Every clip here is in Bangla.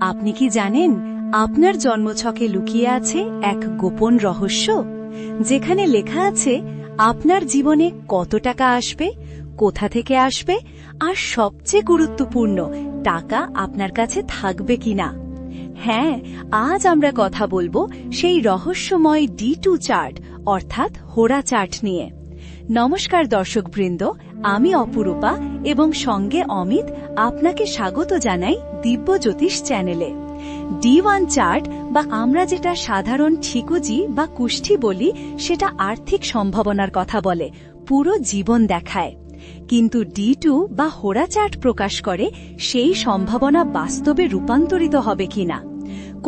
আপনি কি জানেন আপনার জন্মছকে লুকিয়ে আছে এক গোপন রহস্য? যেখানে লেখা আছে, আপনার জীবনে কত টাকা আসবে, কোথা থেকে আসবে, আর সবচেয়ে গুরুত্বপূর্ণ, টাকা আপনার কাছে থাকবে কিনা? হ্যাঁ আজ আমরা কথা বলব সেই রহস্যময় ডি টু চার্ট, অর্থাৎ হোরা চার্ট নিয়ে। নমস্কার দর্শকবৃন্দ, আমি অপরূপা এবং সঙ্গে অমিত আপনাকে স্বাগত জানাই দিব্য জ্যোতিষ চ্যানেলে। ডি ওয়ান চার্ট বা আমরা যেটা সাধারণ ঠিকুজি বা কুষ্ঠি বলি, সেটা আর্থিক সম্ভাবনার কথা বলে, পুরো জীবন দেখায়। কিন্তু ডি টু বা হোরা চার্ট প্রকাশ করে, সেই সম্ভাবনা বাস্তবে রূপান্তরিত হবে কিনা?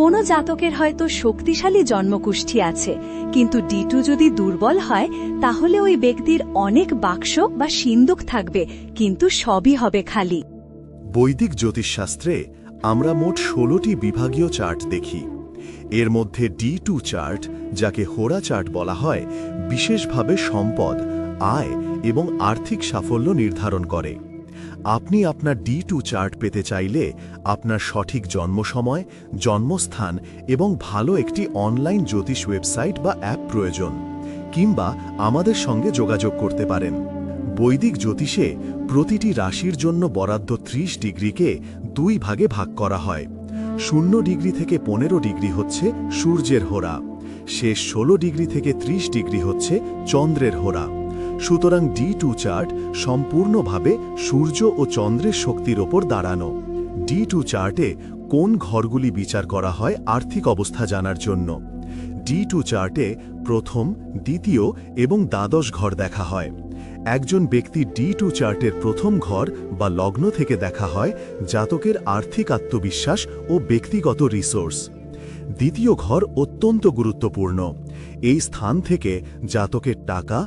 কোন জাতকের হয়তো শক্তিশালী জন্মকুষ্ঠী আছে, কিন্তু ডি টু যদি দুর্বল হয়, তাহলে ওই ব্যক্তির অনেক বাক্স বা সিন্দুক থাকবে, কিন্তু সবই হবে খালি। বৈদিক জ্যোতিষশাস্ত্রে আমরা মোট ষোলোটি বিভাগীয় চার্ট দেখি। এর মধ্যে ডি টু চার্ট, যাকে হোরা চার্ট বলা হয়, বিশেষভাবে সম্পদ, আয় এবং আর্থিক সাফল্য নির্ধারণ করে। আপনি আপনার ডি টু চার্ট পেতে চাইলে আপনার সঠিক জন্ম সময় জন্মস্থান এবং ভালো একটি অনলাইন জ্যোতিষ ওয়েবসাইট বা অ্যাপ প্রয়োজন, কিংবা আমাদের সঙ্গে যোগাযোগ করতে পারেন। বৈদিক জ্যোতিষে প্রতিটি রাশির জন্য বরাদ্দ ত্রিশ ডিগ্রিকে দুই ভাগে ভাগ করা হয়। শূন্য ডিগ্রি থেকে পনেরো ডিগ্রি হচ্ছে সূর্যের হোরা শেষ ষোলো ডিগ্রি থেকে ত্রিশ ডিগ্রি হচ্ছে চন্দ্রের হোরা সুতরাং ডি টু চার্ট সম্পূর্ণভাবে সূর্য ও চন্দ্রের শক্তির ওপর দাঁড়ানো। ডি টু চার্টে কোন ঘরগুলি বিচার করা হয় আর্থিক অবস্থা জানার জন্য। ডি টু চার্টে প্রথম, দ্বিতীয় এবং দ্বাদশ ঘর দেখা হয়। একজন ব্যক্তি ডি টু চার্টের প্রথম ঘর বা লগ্ন থেকে দেখা হয় জাতকের আর্থিক আত্মবিশ্বাস ও ব্যক্তিগত রিসোর্স দ্বিতীয় ঘর অত্যন্ত গুরুত্বপূর্ণ। এই স্থান থেকে জাতকের টাকা,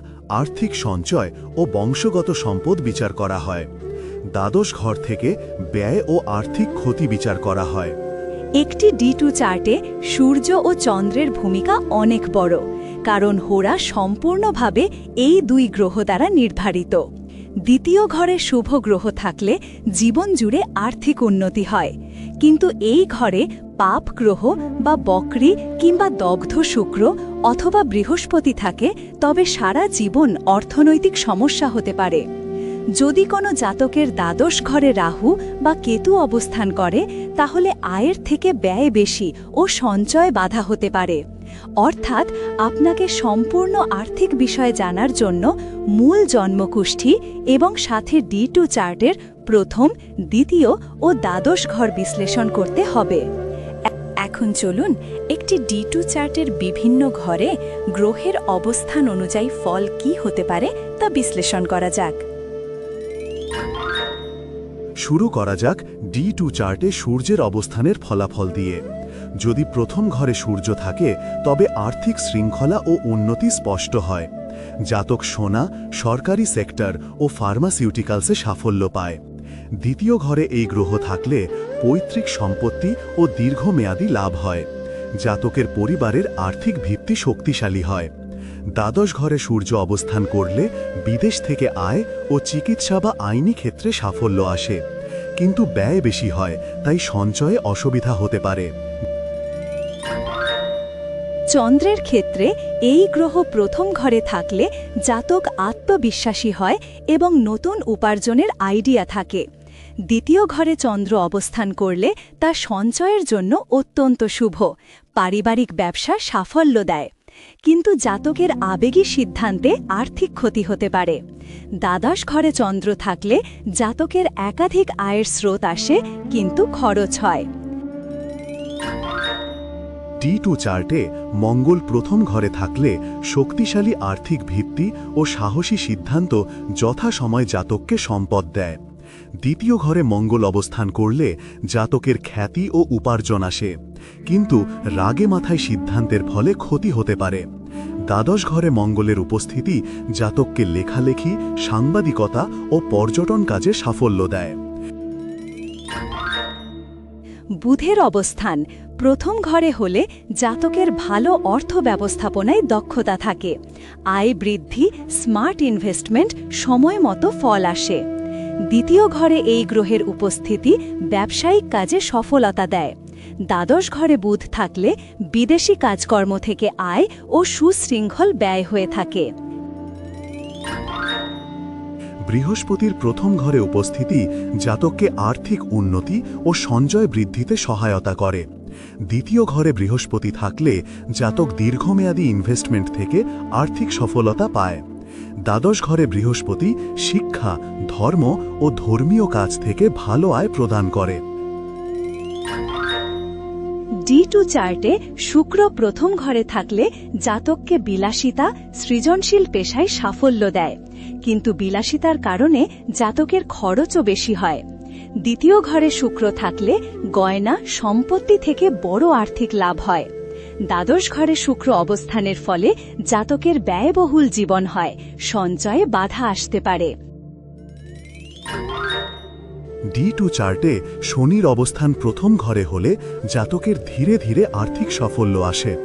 আর্থিক সঞ্চয় ও বংশগত সম্পদ বিচার করা হয়। দ্বাদশ ঘর থেকে ব্যয় ও আর্থিক ক্ষতি বিচার করা হয়। একটি ডি টু চার্টে সূর্য ও চন্দ্রের ভূমিকা অনেক বড়, কারণ হোরা সম্পূর্ণভাবে এই দুই গ্রহ দ্বারা নির্ধারিত। দ্বিতীয় ঘরে শুভ গ্রহ থাকলে জীবন জুড়ে আর্থিক উন্নতি হয়, কিন্তু এই ঘরে পাপ গ্রহ বা বকরি কিংবা দগ্ধ শুক্র অথবা বৃহস্পতি থাকে, তবে সারা জীবন অর্থনৈতিক সমস্যা হতে পারে। যদি কোনো জাতকের দ্বাদশ ঘরে রাহু বা কেতু অবস্থান করে, তাহলে আয়ের থেকে ব্যয় বেশি ও সঞ্চয় বাধা হতে পারে। অর্থাৎ আপনাকে সম্পূর্ণ আর্থিক বিষয় জানার জন্য মূল জন্মকুষ্ঠী এবং সাথে ডি টু চার্টের প্রথম, দ্বিতীয় ও দ্বাদশ ঘর বিশ্লেষণ করতে হবে। এখন চলুন একটি ডি টু চার্টের বিভিন্ন ঘরে গ্রহের অবস্থান অনুযায়ী ফল কি হতে পারে তা বিশ্লেষণ করা যাক। শুরু করা যাক ডি টু চার্টে সূর্যের অবস্থানের ফলাফল দিয়ে। যদি প্রথম ঘরে সূর্য থাকে, তবে আর্থিক শৃঙ্খলা ও উন্নতি স্পষ্ট হয়। জাতক সোনা, সরকারি সেক্টর ও ফার্মাসিউটিক্যালসে সাফল্য পায়। দ্বিতীয় ঘরে এই গ্রহ থাকলে পৈতৃক সম্পত্তি ও দীর্ঘমেয়াদী লাভ হয়। জাতকের পরিবারের আর্থিক ভিত্তি শক্তিশালী হয়। দ্বাদশ ঘরে সূর্য অবস্থান করলে বিদেশ থেকে আয় ও চিকিৎসা বা আইনি ক্ষেত্রে সাফল্য আসে। কিন্তু ব্যয় বেশি হয়, তাই সঞ্চয়ে অসুবিধা হতে পারে। চন্দ্রের ক্ষেত্রে এই গ্রহ প্রথম ঘরে থাকলে জাতক আত্মবিশ্বাসী হয় এবং নতুন উপার্জনের আইডিয়া থাকে। দ্বিতীয় ঘরে চন্দ্র অবস্থান করলে তা সঞ্চয়ের জন্য অত্যন্ত শুভ, পারিবারিক ব্যবসা সাফল্য দেয়। কিন্তু জাতকের আবেগী সিদ্ধান্তে আর্থিক ক্ষতি হতে পারে। দ্বাদশ ঘরে চন্দ্র থাকলে জাতকের একাধিক আয়ের স্রোত আসে, কিন্তু খরচ হয়। টি টু চার্টে মঙ্গল প্রথম ঘরে থাকলে শক্তিশালী আর্থিক ভিত্তি ও সাহসী সিদ্ধান্ত যথাসময় জাতককে সম্পদ দেয়। দ্বিতীয় ঘরে মঙ্গল অবস্থান করলে জাতকের খ্যাতি ও উপার্জন আসে। কিন্তু রাগে মাথায় সিদ্ধান্তের ফলে ক্ষতি হতে পারে। দ্বাদশ ঘরে মঙ্গলের উপস্থিতি জাতককে লেখালেখি, সাংবাদিকতা ও পর্যটন কাজে সাফল্য দেয়। বুধের অবস্থান। প্রথম ঘরে হলে জাতকের ভালো অর্থ ব্যবস্থাপনায় দক্ষতা থাকে। আয় বৃদ্ধি, স্মার্ট ইনভেস্টমেন্ট, সময় মতো ফল আসে। দ্বিতীয় ঘরে এই গ্রহের উপস্থিতি ব্যবসায়িক কাজে সফলতা দেয়। দ্বাদশ ঘরে বুধ থাকলে বিদেশি কাজকর্ম থেকে আয় ও সুশৃঙ্খল ব্যয় হয়ে থাকে। বৃহস্পতির প্রথম ঘরে উপস্থিতি জাতককে আর্থিক উন্নতি ও সঞ্চয় বৃদ্ধিতে সহায়তা করে। দ্বিতীয় ঘরে বৃহস্পতি থাকলে জাতক দীর্ঘমেয়াদী ইনভেস্টমেন্ট থেকে আর্থিক সফলতা পায়। দ্বাদশ ঘরে বৃহস্পতি শিক্ষা, ধর্ম ও ধর্মীয় কাজ থেকে ভালো আয় প্রদান করে। ডি টু চার্টে শুক্র প্রথম ঘরে থাকলে জাতককে বিলাসিতা, সৃজনশীল পেশায় সাফল্য দেয়। কিন্তু বিলাসিতার কারণে জাতকের খরচও বেশি হয়। দ্বিতীয় ঘরে শুক্র থাকলে গয়না, সম্পত্তি থেকে বড় আর্থিক লাভ হয়। দ্বাদশ ঘরে শুক্র অবস্থানের ফলে জাতকের ব্যয়বহুল জীবন হয়, সঞ্চয়ে বাধা আসতে পারে। ডি টু চার্টে শনির অবস্থান প্রথম ঘরে হলে জাতকের ধীরে ধীরে আর্থিক সাফল্য আসে।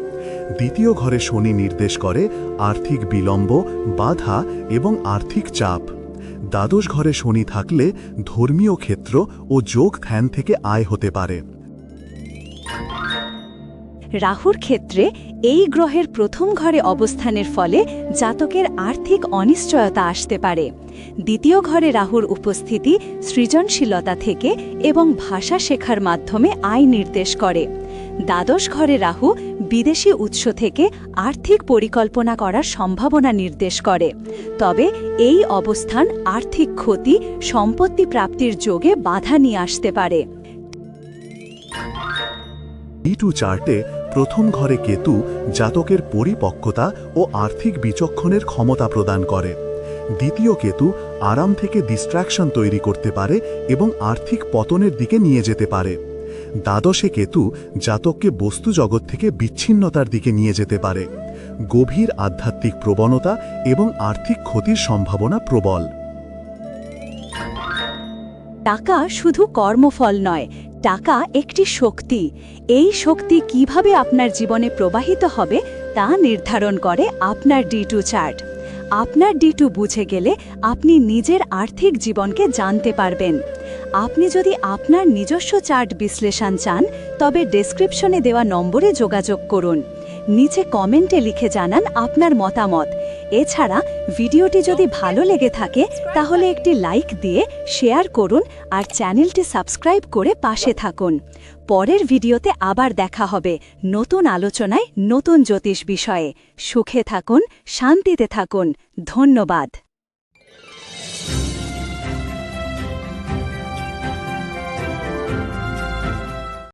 দ্বিতীয় ঘরে শনি নির্দেশ করে আর্থিক বিলম্ব, বাধা এবং আর্থিক চাপ। দ্বাদশ ঘরে শনি থাকলে ধর্মীয় ক্ষেত্র ও যোগ ধ্যান থেকে আয় হতে পারে। রাহুর ক্ষেত্রে এই গ্রহের প্রথম ঘরে অবস্থানের ফলে জাতকের আর্থিক অনিশ্চয়তা আসতে পারে। দ্বিতীয় ঘরে রাহুর উপস্থিতি সৃজনশীলতা থেকে এবং ভাষা শেখার মাধ্যমে আয় নির্দেশ করে। দ্বাদশ ঘরে রাহু বিদেশি উৎস থেকে আর্থিক পরিকল্পনা করার সম্ভাবনা নির্দেশ করে। তবে এই অবস্থান আর্থিক ক্ষতি, সম্পত্তি প্রাপ্তির যোগে বাধা নিয়ে আসতে পারে। প্রথম ঘরে কেতু জাতকের পরিপক্কতা ও আর্থিক বিচক্ষণের ক্ষমতা প্রদান করে। দ্বিতীয় কেতু আরাম থেকে ডিস্ট্রাকশন তৈরি করতে পারে এবং আর্থিক পতনের দিকে নিয়ে যেতে পারে। দ্বাদশে কেতু জাতককে বস্তু জগৎ থেকে বিচ্ছিন্নতার দিকে নিয়ে যেতে পারে। গভীর আধ্যাত্মিক প্রবণতা এবং আর্থিক ক্ষতির সম্ভাবনা প্রবল। টাকা শুধু কর্মফল নয় টাকা একটি শক্তি। এই শক্তি কীভাবে আপনার জীবনে প্রবাহিত হবে তা নির্ধারণ করে আপনার ডি টু চার্ট। আপনার ডি টু বুঝে গেলে আপনি নিজের আর্থিক জীবনকে জানতে পারবেন। আপনি যদি আপনার নিজস্ব চার্ট বিশ্লেষণ চান, তবে ডেসক্রিপশনে দেওয়া নম্বরে যোগাযোগ করুন। নিচে কমেন্টে লিখে জানান আপনার মতামত। এছাড়া ভিডিওটি যদি ভালো লেগে থাকে, তাহলে একটি লাইক দিয়ে শেয়ার করুন আর চ্যানেলটি সাবস্ক্রাইব করে পাশে থাকুন। পরের ভিডিওতে আবার দেখা হবে নতুন আলোচনায় নতুন জ্যোতিষ বিষয়ে। সুখে থাকুন, শান্তিতে থাকুন। ধন্যবাদ।